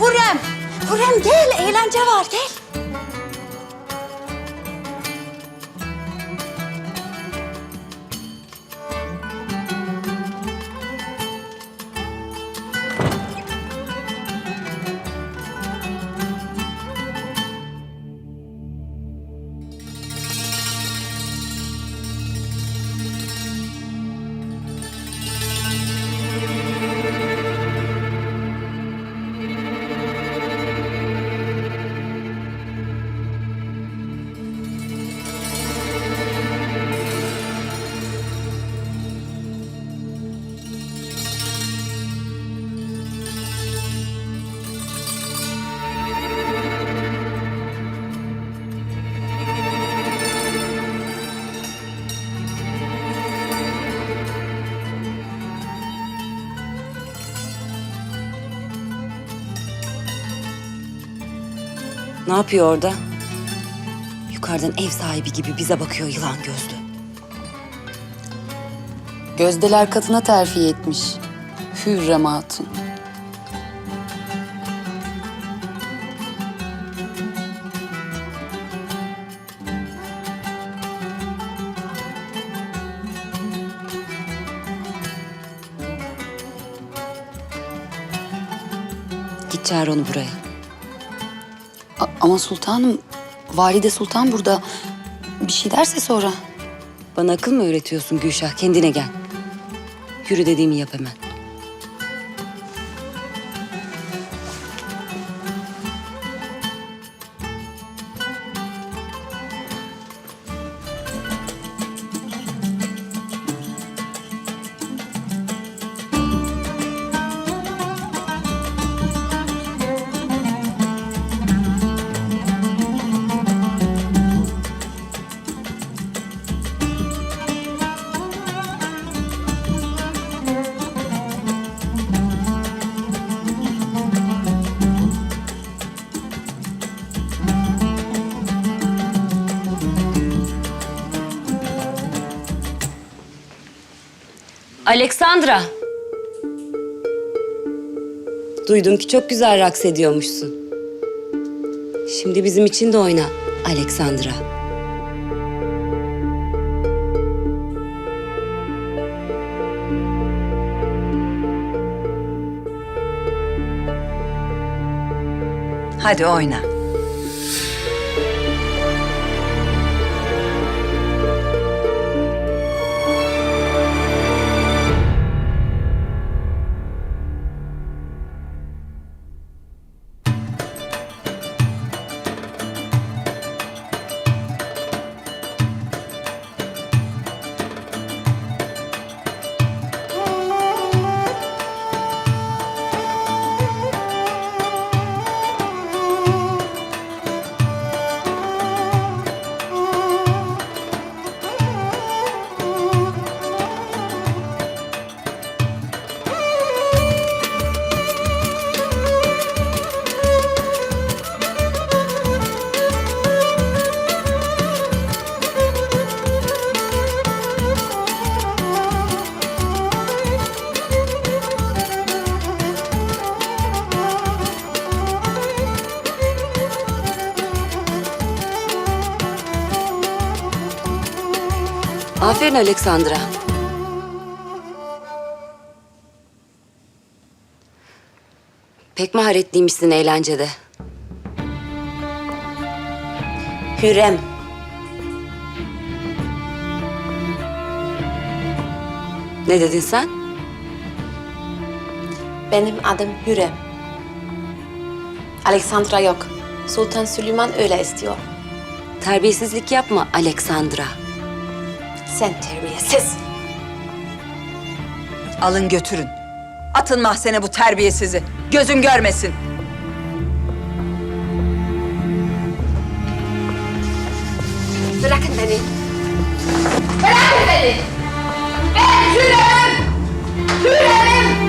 Hürrem, Hürrem gel, eğlence var, gel. Ne yapıyor orada? Yukarıdan ev sahibi gibi bize bakıyor yılan gözlü. Gözdeler katına terfi etmiş. Hürrem Hatun. Git çağır onu buraya. Ama sultanım, valide sultan burada. Bir şey derse sonra. Bana akıl mı öğretiyorsun Gülşah? Kendine gel. Yürü dediğimi yap hemen. Alexandra. Duydum ki çok güzel raks ediyormuşsun. Şimdi bizim için de oyna Alexandra. Hadi oyna. Aferin Alexandra. Pek maharetliymişsin eğlencede. Hürrem. Ne dedin sen? Benim adım Hürrem. Alexandra yok. Sultan Süleyman öyle istiyor. Terbiyesizlik yapma Alexandra. Sen terbiyesiz. Alın götürün. Atın mahzene bu terbiyesizi. Gözüm görmesin. Bırakın beni. Bırakın beni. Ben Hürrem Evet.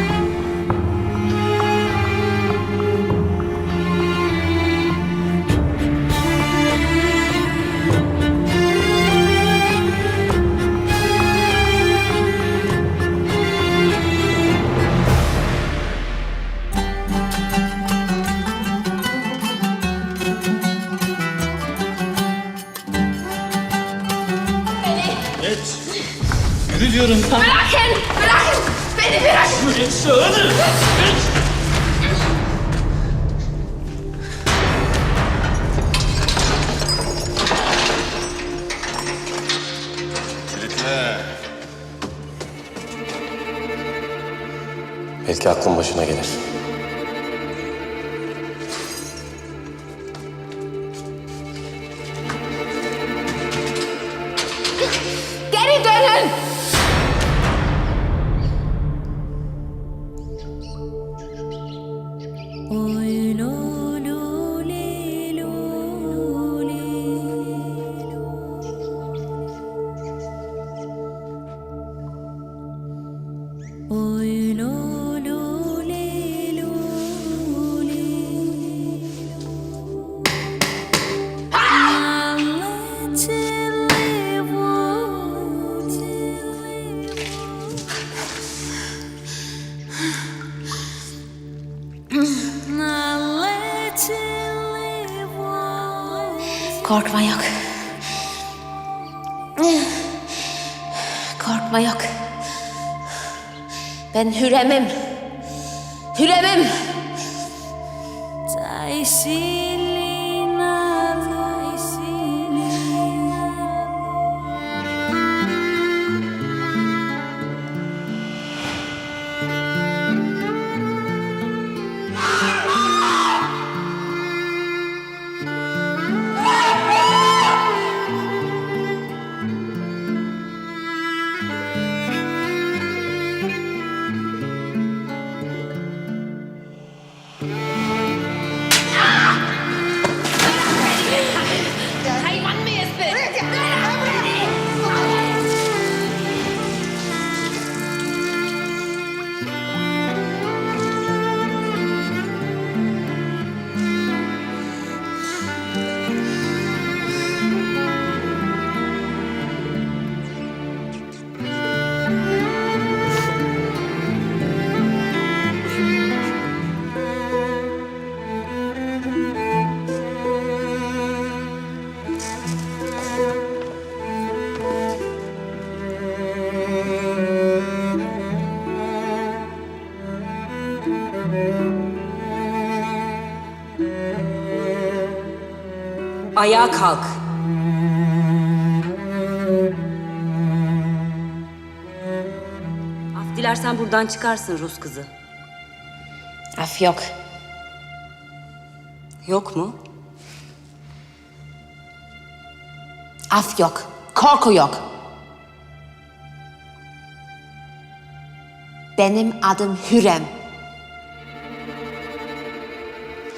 Belki aklın başına gelir. Korkma yok. Korkma yok. Ben Hürrem'im. Hürrem'im. Ayağa kalk. Af dilersen buradan çıkarsın Rus kızı. Af yok. Yok mu? Af yok. Korku yok. Benim adım Hürrem.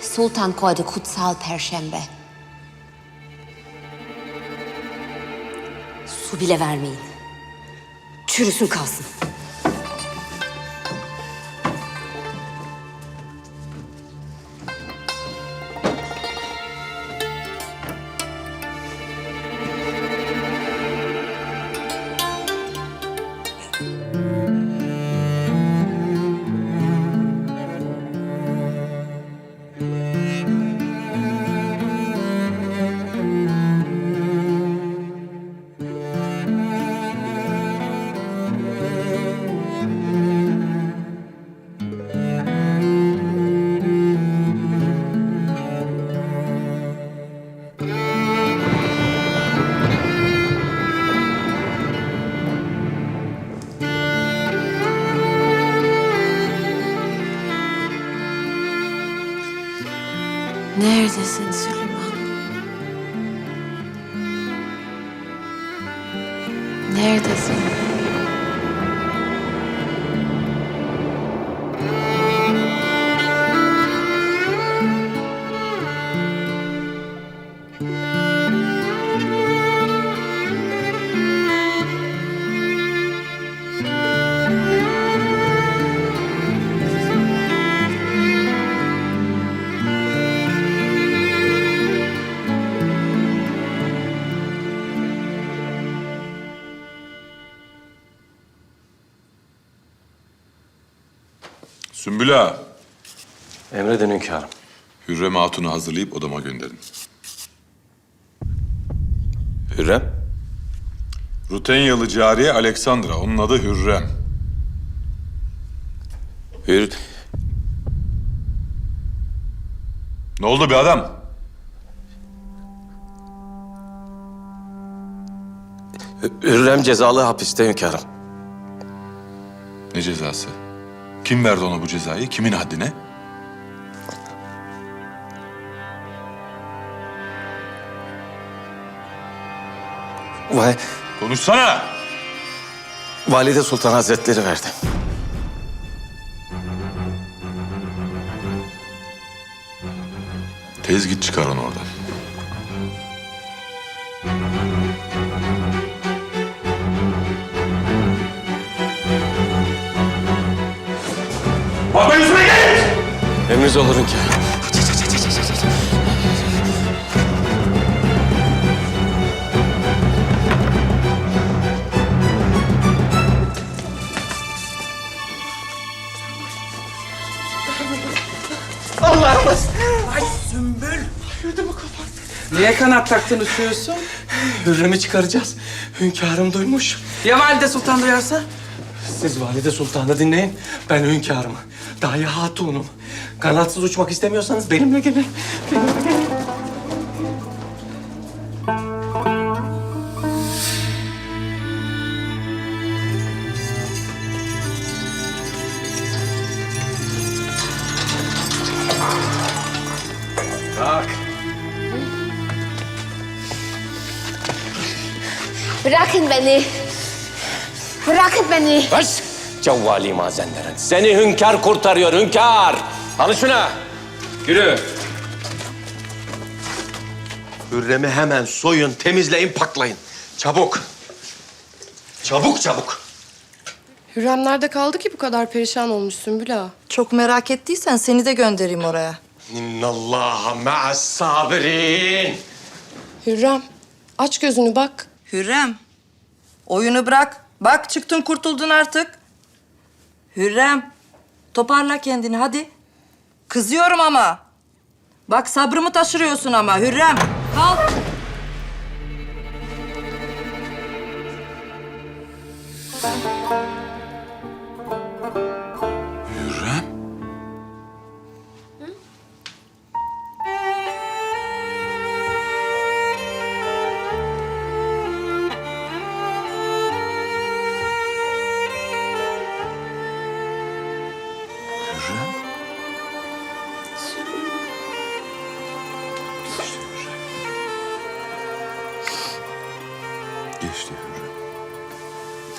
Sultan koydu kutsal perşembe. Su bile vermeyin. Çürüsün kalsın. Neredesin Süleyman? Neredesin? Sümbül Ağa, Emredin hünkârım. Hürrem Hatun'u hazırlayıp odama gönderin. Hürrem? Rutenyalı cariye Aleksandra, onun adı Hürrem. Hür... Ne oldu bir adam? Hürrem cezalı hapiste hünkârım. Ne cezası? Kim verdi ona bu cezayı? Kimin haddine? Vay, Konuşsana! Valide Sultan Hazretleri verdi. Tez git çıkar onu oradan. Emriniz olur hünkârım. Niye kanat taktın uçuyorsun? Hürrem'i çıkaracağız. Hünkârım duymuş. Ya valide sultan duyarsa? Siz valide sultanı dinleyin. Ben hünkârım. Dahi hatunum. Kanatsız uçmak istemiyorsanız benimle gelin. Benimle gelin. Bak. Bırakın beni. Bırakın beni. Baş! Cevvali mazenlerin. Seni hünkâr kurtarıyor hünkâr. Alın şuna. Yürü. Hürrem'i hemen soyun, temizleyin, paklayın. Çabuk. Çabuk çabuk. Hürrem nerede kaldı ki bu kadar perişan olmuş Sümbül Ağa? Çok merak ettiysen seni de göndereyim oraya. İnnallâhe ma'as sabirin. Hürrem aç gözünü bak. Hürrem, oyunu bırak. Bak çıktın kurtuldun artık. Hürrem, toparla kendini hadi. Kızıyorum ama. Bak sabrımı taşırıyorsun ama Hürrem. Kalk.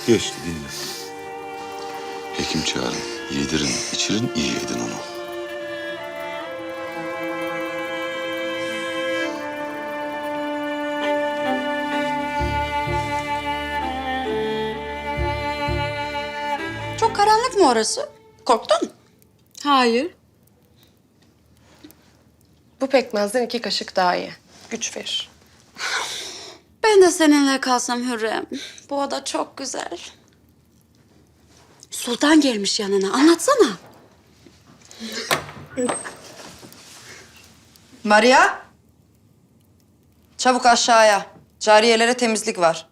Geçti dinle. Hekim çağırın. Yedirin, içirin, iyi edin onu. Çok karanlık mı orası? Korktun? Hayır. Bu pekmezden iki kaşık daha iyi. Güç verir. Ben de seninle kalsam Hürrem. Bu oda çok güzel. Sultan gelmiş yanına. Anlatsana. Maria. Çabuk aşağıya. Cariyelere temizlik var.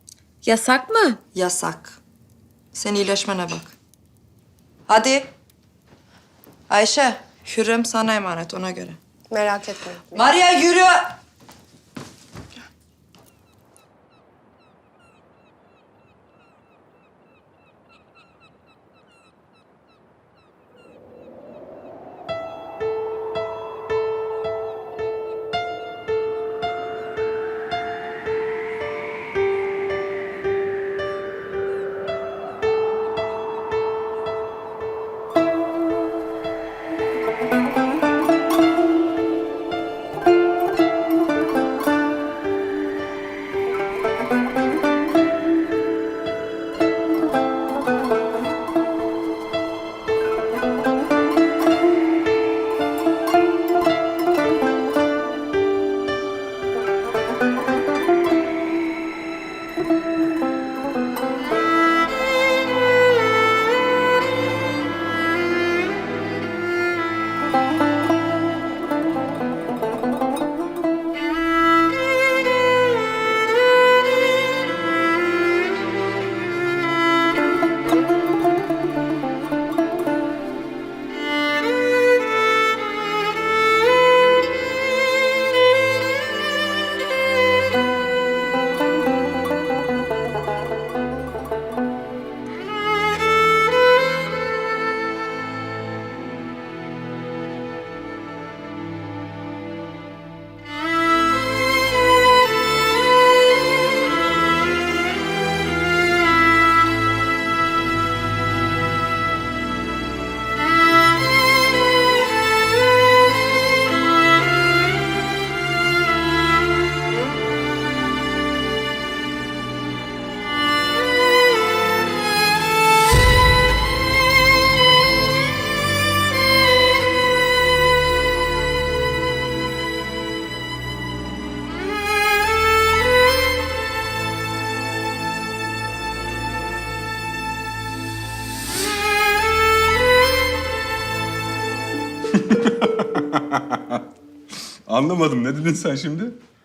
Yasak mı? Yasak. Sen iyileşmene bak. Hadi. Ayşe, Hürrem sana emanet ona göre. Merak etme. Maria yürü. Anlamadım. Ne dedin sen şimdi?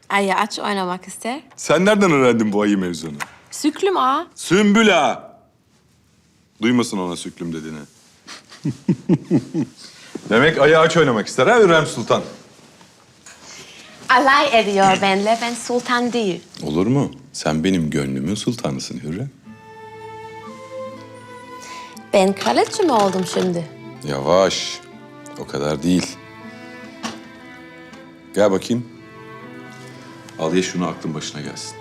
Ayı aç oynamak ister. Sen nereden öğrendin bu ayı mevzunu? Süklüm ağa. Sümbül ağa. Duymasın ona süklüm dediğini. Demek ayı aç oynamak ister ha Hürrem Sultan? Alay ediyor benimle. Ben sultan değil. Olur mu? Sen benim gönlümün sultanısın Hürrem. Ben kraliçe mi oldum şimdi? Yavaş. O kadar değil. Gel bakayım. Al ye şunu aklın başına gelsin.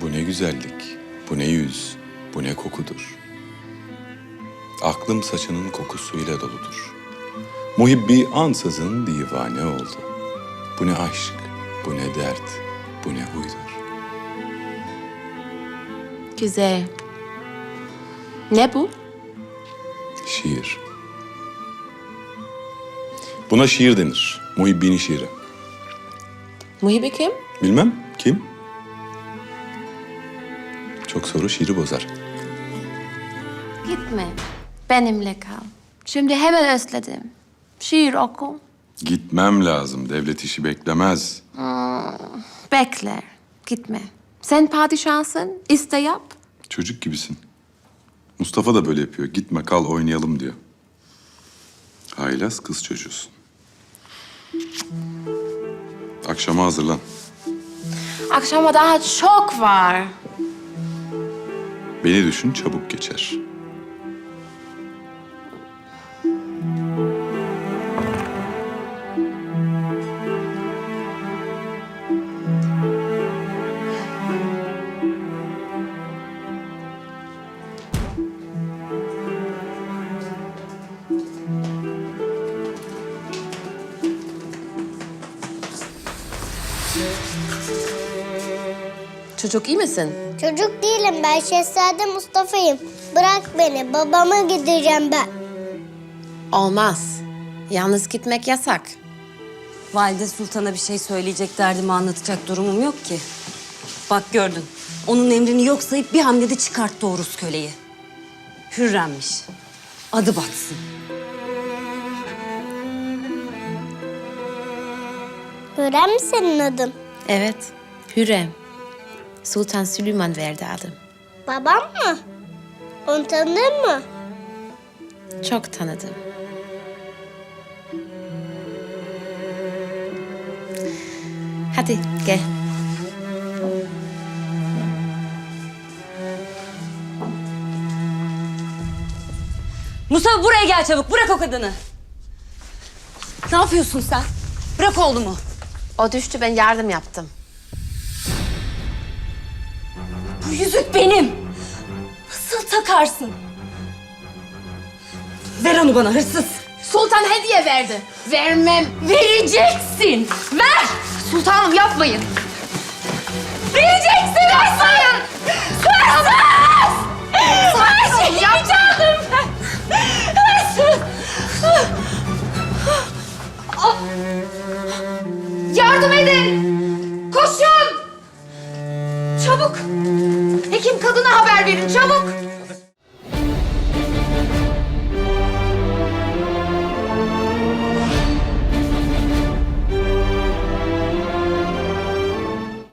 Bu ne güzellik, bu ne yüz, bu ne kokudur. Aklım saçının kokusuyla doludur. Muhibbi ansızın divane oldu. Bu ne aşk, bu ne dert, bu ne huydur. Güzel. Ne bu? Şiir. Buna şiir denir. Muhibbin şiiri. Muhibi kim? Bilmem kim? Çok soru şiiri bozar. Gitme. Benimle kal. Şimdi hemen özledim. Şiir oku. Gitmem lazım. Devlet işi beklemez. Bekler. Gitme. Sen padişahsın. iste yap. Çocuk gibisin. Mustafa da böyle yapıyor. Gitme kal oynayalım diyor. Haylaz kız çocuğusun. Akşama hazırlan. Akşama daha çok var. Beni düşün çabuk geçer. Çocuk iyi misin? Çocuk değilim ben Şehzade Mustafa'yım. Bırak beni babama gideceğim ben. Olmaz. Yalnız gitmek yasak. Valide Sultan'a bir şey söyleyecek derdimi anlatacak durumum yok ki. Bak gördün. Onun emrini yok sayıp bir hamlede çıkarttı o Rus köleyi. Hürremmiş. Adı batsın. Hürrem mi senin adın? Evet. Hürrem. Sultan Süleyman verdi adım. Babam mı? Onu tanıdın mı? Çok tanıdım. Hadi gel. Mustafa buraya gel çabuk. Bırak o kadını. Ne yapıyorsun sen? Bırak oğlumu. O düştü ben yardım yaptım. Yüzük benim. Nasıl takarsın? Ver onu bana hırsız. Sultan hediye verdi. Vermem. Vereceksin. Ver. Sultanım yapmayın. Vereceksin hırsız. Hırsız. Her şeyi çaldım ben. Hırsız. Yardım edin. Kadına haber verin çabuk.